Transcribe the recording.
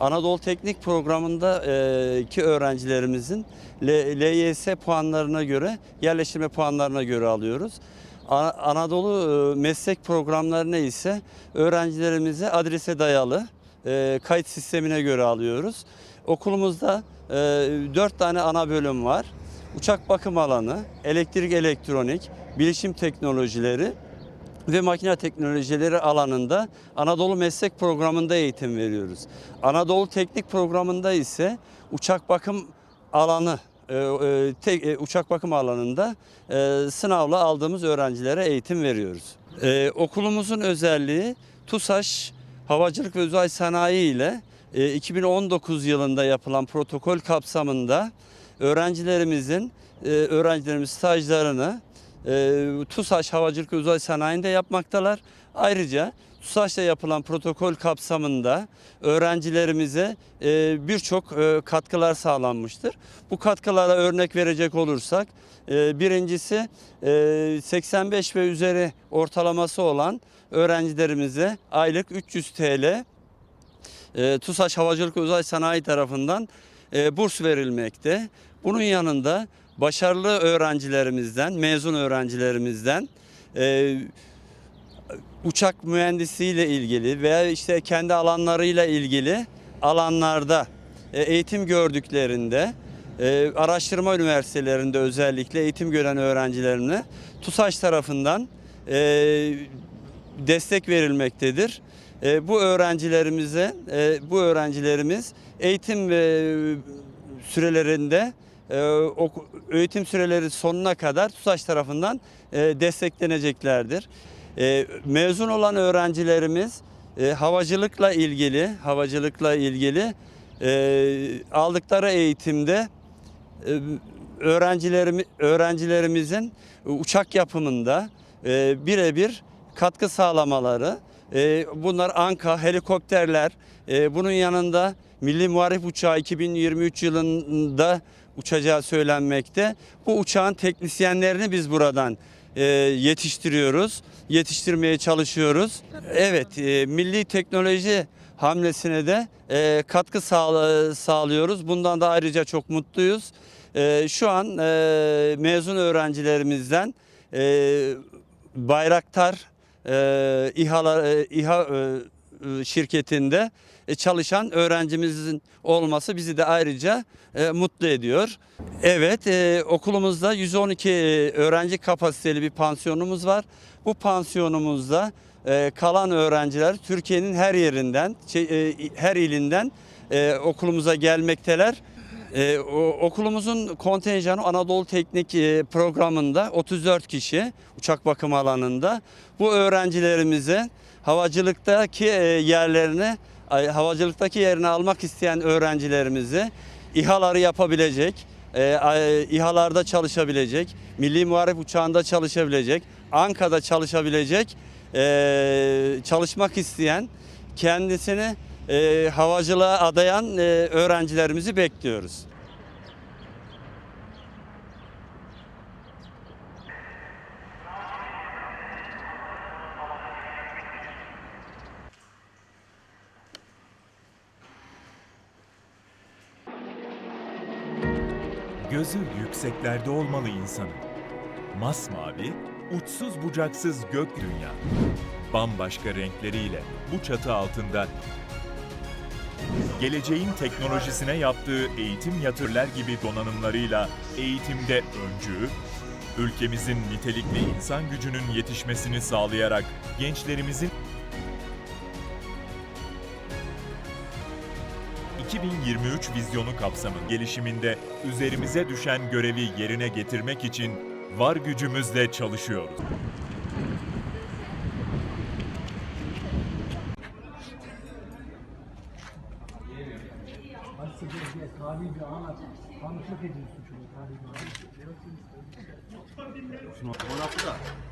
Anadolu Teknik Programı'ndaki öğrencilerimizin L- LYS puanlarına göre, yerleştirme puanlarına göre alıyoruz. Anadolu e, meslek programlarına ise öğrencilerimize adrese dayalı e, kayıt sistemine göre alıyoruz. Okulumuzda e, 4 tane ana bölüm var. Uçak bakım alanı, elektrik elektronik, bilişim teknolojileri ve makine teknolojileri alanında Anadolu Meslek Programı'nda eğitim veriyoruz. Anadolu Teknik Programı'nda ise uçak bakım alanı e, e, tek- e, uçak bakım alanında e, sınavla aldığımız öğrencilere eğitim veriyoruz. E, okulumuzun özelliği TUSAŞ Havacılık ve Uzay Sanayi ile e, 2019 yılında yapılan protokol kapsamında öğrencilerimizin e, öğrencilerimiz stajlarını e, TUSAŞ Havacılık Uzay Sanayi'nde yapmaktalar. Ayrıca TUSAŞ'ta yapılan protokol kapsamında öğrencilerimize e, birçok e, katkılar sağlanmıştır. Bu katkılara örnek verecek olursak e, birincisi e, 85 ve üzeri ortalaması olan öğrencilerimize aylık 300 TL e, TUSAŞ Havacılık Uzay Sanayi tarafından e, burs verilmekte. Bunun yanında başarılı öğrencilerimizden, mezun öğrencilerimizden e, uçak mühendisiyle ilgili veya işte kendi alanlarıyla ilgili alanlarda e, eğitim gördüklerinde e, araştırma üniversitelerinde özellikle eğitim gören öğrencilerine TUSAŞ tarafından e, destek verilmektedir. E, bu öğrencilerimize e, bu öğrencilerimiz eğitim ve sürelerinde e, oku- eğitim süreleri sonuna kadar TUSAŞ tarafından e, destekleneceklerdir. E, mezun olan öğrencilerimiz e, havacılıkla ilgili havacılıkla ilgili aldıkları eğitimde öğrencilerimi, öğrencilerimizin uçak yapımında birebir katkı sağlamaları, bunlar Anka, helikopterler, bunun yanında Milli Muharip Uçağı 2023 yılında uçacağı söylenmekte. Bu uçağın teknisyenlerini biz buradan e, yetiştiriyoruz, yetiştirmeye çalışıyoruz. Evet, e, milli teknoloji hamlesine de e, katkı sağlıyoruz. Bundan da ayrıca çok mutluyuz. Şu an mezun öğrencilerimizden Bayraktar İHA e, şirketinde çalışan öğrencimizin olması bizi de ayrıca e, mutlu ediyor. Evet, e, okulumuzda 112 öğrenci kapasiteli bir pansiyonumuz var. Bu pansiyonumuzda e, kalan öğrenciler Türkiye'nin her yerinden, şey, e, her ilinden e, okulumuza gelmekteler. E, o- okulumuzun kontenjanı Anadolu Teknik e, programında 34 kişi uçak bakım alanında. Bu öğrencilerimize havacılıktaki e, yerlerini havacılıktaki yerini almak isteyen öğrencilerimizi İHA'ları yapabilecek, e, İHA'larda çalışabilecek, Milli Muharip Uçağı'nda çalışabilecek, Anka'da çalışabilecek, e, çalışmak isteyen, kendisini e, havacılığa adayan e, öğrencilerimizi bekliyoruz. Gözü yükseklerde olmalı insanın. Masmavi, uçsuz bucaksız gök dünya. Bambaşka renkleriyle bu çatı altında geleceğin teknolojisine yaptığı eğitim yatırlar gibi donanımlarıyla eğitimde öncü, ülkemizin nitelikli insan gücünün yetişmesini sağlayarak gençlerimizin 2023 vizyonu kapsamın gelişiminde üzerimize düşen görevi yerine getirmek için var gücümüzle çalışıyoruz. Tanıklık ediyorsun şunu tarihi bir anlat.